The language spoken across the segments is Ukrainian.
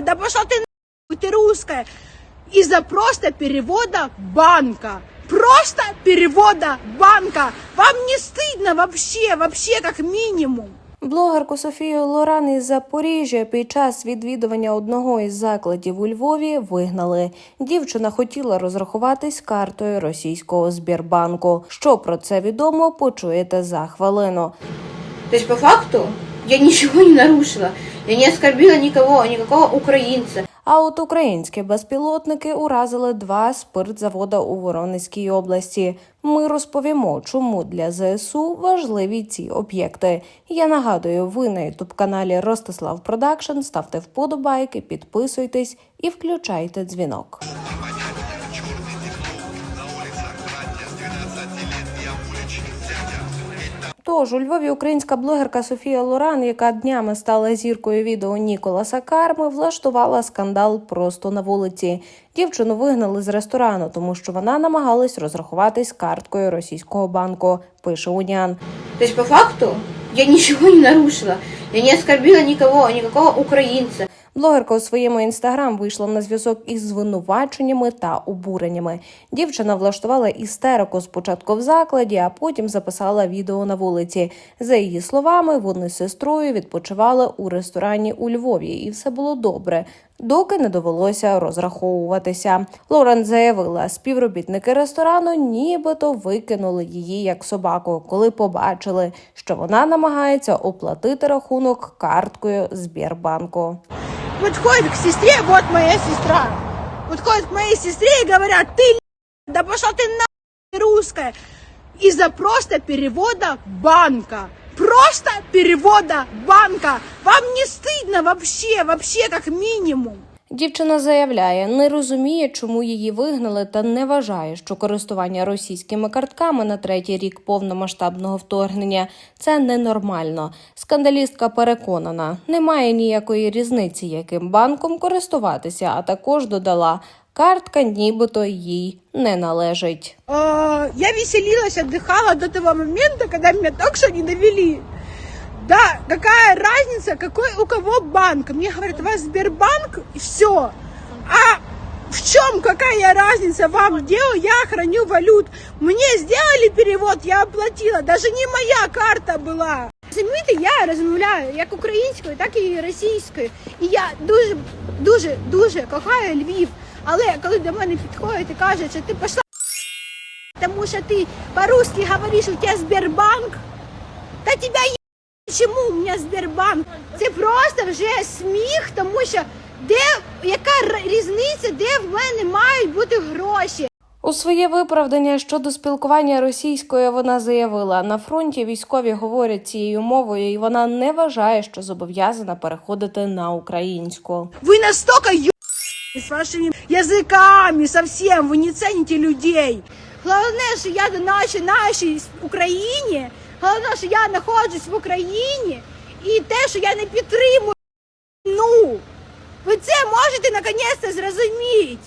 Да пошла ты нахуй, ты русская. Из-за просто перевода банка. Просто перевода банка. Вам не стыдно вообще, вообще как минимум. Блогерку Софію Лоран із Запоріжжя під час відвідування одного із закладів у Львові вигнали. Дівчина хотіла розрахуватись картою російського Збірбанку. Що про це відомо, почуєте за хвилину. То есть по факту я ничего не нарушила. Я не оскорбила никого, никакого украинца. А от українські безпілотники уразили два спиртзавода у Воронезькій області. Ми розповімо, чому для ЗСУ важливі ці об'єкти. Я нагадую, ви на ютуб каналі Ростислав Продакшн. Ставте вподобайки, підписуйтесь і включайте дзвінок. Тож у Львові українська блогерка Софія Лоран, яка днями стала зіркою відео Ніколаса Карми, влаштувала скандал просто на вулиці. Дівчину вигнали з ресторану, тому що вона намагалась розрахуватись карткою російського банку. Пише Уніан. То есть по факту я ничего не нарушила. Я не оскорбила никого, никакого украинца. Блогерка у своєму інстаграм вийшла на зв'язок із звинуваченнями та обуреннями. Дівчина влаштувала істерику спочатку в закладі, а потім записала відео на вулиці. За її словами, вони з сестрою відпочивали у ресторані у Львові, і все було добре. Доки не довелося розраховуватися. Лорен заявила, співробітники ресторану нібито викинули її як собаку, коли побачили, що вона намагається оплатити рахунок карткою Збірбанку. Подходит к сестре, вот моя сестра. Подходит к моей сестре и говорят, ты да пошла ты нахуй, русская. Из-за просто перевода банка. Просто перевода банка. Вам не стыдно вообще, вообще как минимум. Дівчина заявляє, не розуміє, чому її вигнали, та не вважає, що користування російськими картками на третій рік повномасштабного вторгнення це ненормально. Скандалістка переконана, немає ніякої різниці, яким банком користуватися, а також додала, картка нібито їй не належить. Э, Я веселилась, отдыхала до того момента, когда меня только что не довели. Да, какая разница, какой у кого банк? Мне говорят, у вас Сбербанк, и все. А в чем какая разница вам дело? Я храню валют. Мне сделали перевод, я оплатила. Даже не моя карта була. Розумієте, я розмовляю як українською, так і російською. І я дуже, дуже, дуже кохаю Львів. Але коли до мене підходять і кажуть, що ти пішла Потому что ты по-русски говоришь, у тебя Сбербанк. Та тебя є... Чому у мене Сбербанк? Це просто вже сміх, тому що де яка різниця, де в мене мають бути гроші? У своє виправдання щодо спілкування російською вона заявила, на фронті військові говорять цією мовою, і вона не вважає, що зобов'язана переходити на українську. Ви настолько ю... з вашими язиками совсем, ви не цените людей. Головне, що я доначу нашій Україні, головне, що я знаходжусь в Україні, і те, що я не підтримую ну. Ви це можете наконець зрозуміти.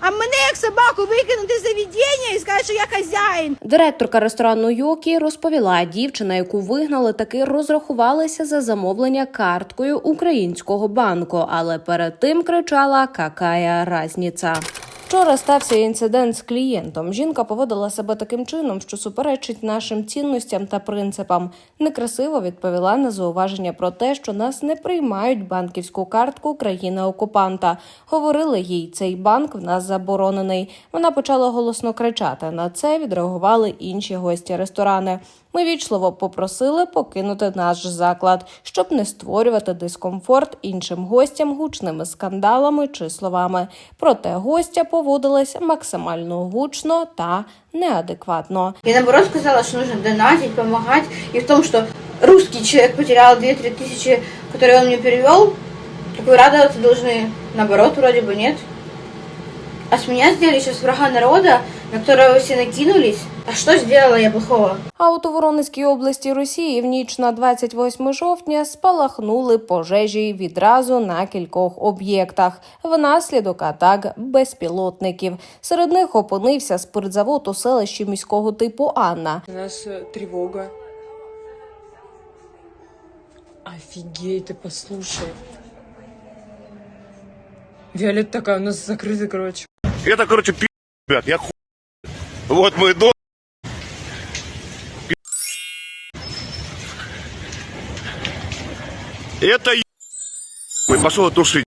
А мене як собаку викинути з заведення і сказати, що я хазяїн. Директорка ресторану Йокі розповіла, дівчина, яку вигнали, таки розрахувалася за замовлення карткою українського банку, але перед тим кричала «Какая разниця?». Вчора стався інцидент з клієнтом. Жінка поводила себе таким чином, що суперечить нашим цінностям та принципам. Некрасиво відповіла на зауваження про те, що нас не приймають банківську картку країни-окупанта. Говорили їй, цей банк в нас заборонений. Вона почала голосно кричати. На це відреагували інші гості ресторани. Ми вічливо попросили покинути наш заклад, щоб не створювати дискомфорт іншим гостям гучними скандалами чи словами. Проте гостя поводилась максимально гучно та неадекватно. Я наоборот сказала, что нужно донатить, помогать. И в том, что русский человек потерял 2-3 тысячи, которые он мне перевел, так вы радоваться должны. Наоборот, вроде бы нет. А с меня сделали сейчас врага народа, на которого все накинулись. А что сделала я плохого? А от у Воронезькій області Росії в ніч на 28 жовтня спалахнули пожежі відразу на кількох об'єктах внаслідок атак безпілотників. Серед них опинився спиртзавод у селищі міського типу Анна. У нас э, тревога. Офигеть, ты послушай. Виолетта такая, у нас закрыто, короче. Это, короче, пи***, ребят, я ху... Вот мой дом. Пи***. Это е... Пошел тушить.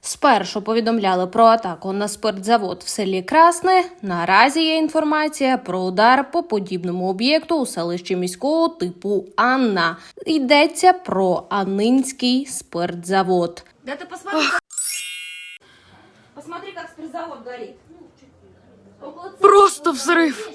Спершу повідомляли про атаку на спиртзавод в селі Красне. Наразі є інформація про удар по подібному об'єкту у селищі міського типу Анна. Йдеться про Аннинський спиртзавод. Да ты посмотри, как... Посмотри, как спиртзавод горит. Около церкви. Просто взрыв.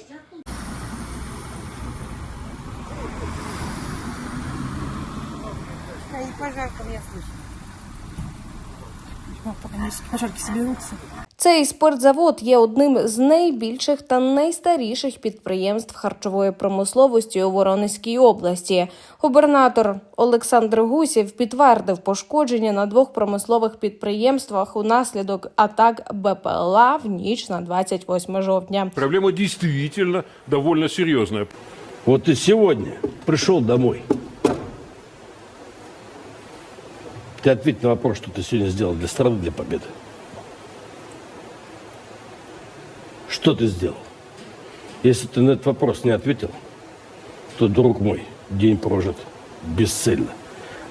Цей спиртзавод є одним з найбільших та найстаріших підприємств харчової промисловості у Воронезькій області. Губернатор Олександр Гусєв підтвердив пошкодження на двох промислових підприємствах унаслідок атак БПЛА в ніч на 28 жовтня. Проблема действительно довольно серьезная. Вот ты сегодня пришел домой. Ты ответь на вопрос, что ты сегодня сделал для страны, для победы. Что ты сделал? Если ты на этот вопрос не ответил, то, друг мой, день прожит бесцельно.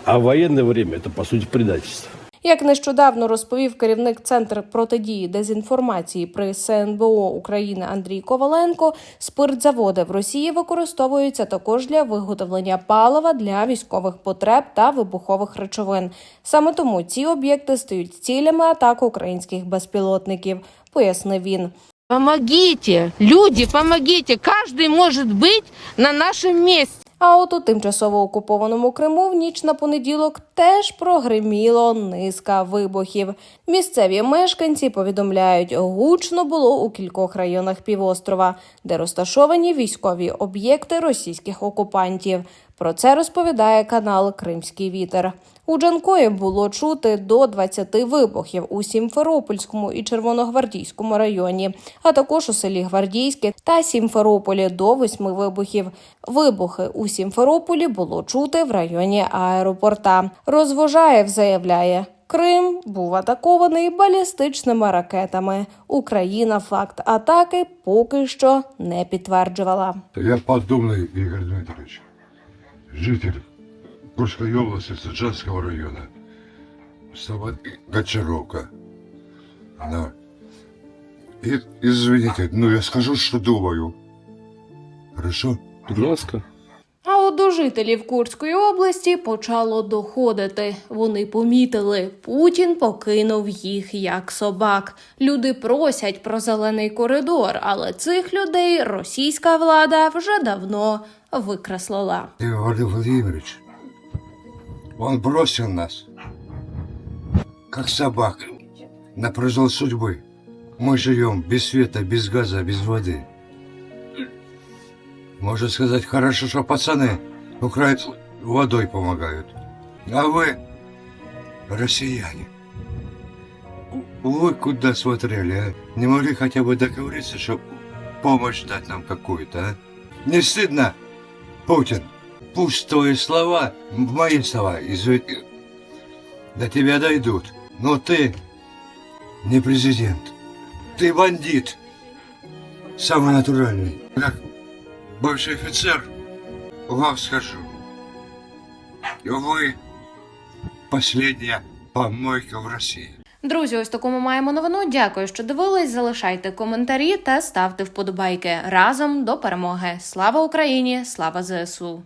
А в военное время это, по сути, предательство. Як нещодавно розповів керівник Центру протидії дезінформації при СНБО України Андрій Коваленко, спиртзаводи в Росії використовуються також для виготовлення палива для військових потреб та вибухових речовин. Саме тому ці об'єкти стають цілями атак українських безпілотників, пояснив він. Помогите, люди, помогите. Каждый может быть на нашем месте. А от у тимчасово окупованому Криму в ніч на понеділок теж прогриміло низка вибухів. Місцеві мешканці повідомляють, гучно було у кількох районах півострова, де розташовані військові об'єкти російських окупантів. Про це розповідає канал Кримський вітер. У Джанкої було чути до 20 вибухів у Сімферопольському і Червоногвардійському районі, а також у селі Гвардійське та Сімферополі до 8 вибухів. Вибухи у Сімферополі було чути в районі аеропорта. Розвожаєв заявляє. Крим був атакований балістичними ракетами. Україна факт атаки поки що не підтверджувала. Я поддубный Игорь Дмитриевич, житель Курской области, Сычанского района, Сава- Гончаровка. Да. И, извините, ну я скажу, что думаю. Хорошо? Будь Ласка. А от до жителів Курської області почало доходити. Вони помітили, Путін покинув їх як собак. Люди просять про зелений коридор, але цих людей російська влада вже давно викреслила. Иван Владимирович, он бросил нас, как собак, на произвол судьбы. Мы живем без света, без газа, без воды. Можно сказать, хорошо, что пацаны украинцы водой помогают. А вы, россияне, вы куда смотрели, а? Не могли хотя бы договориться, чтобы помощь дать нам какую-то, а? Не стыдно, Путин? Пусть твои слова, мои слова, извини, до тебя дойдут. Но ты не президент. Ты бандит. Самый натуральный. Как бывший офицер, вам скажу. Вы последняя помойка в России. Друзі, ось таку ми маємо новину. Дякую, що дивились. Залишайте коментарі та ставте вподобайки разом до перемоги. Слава Україні! Слава ЗСУ!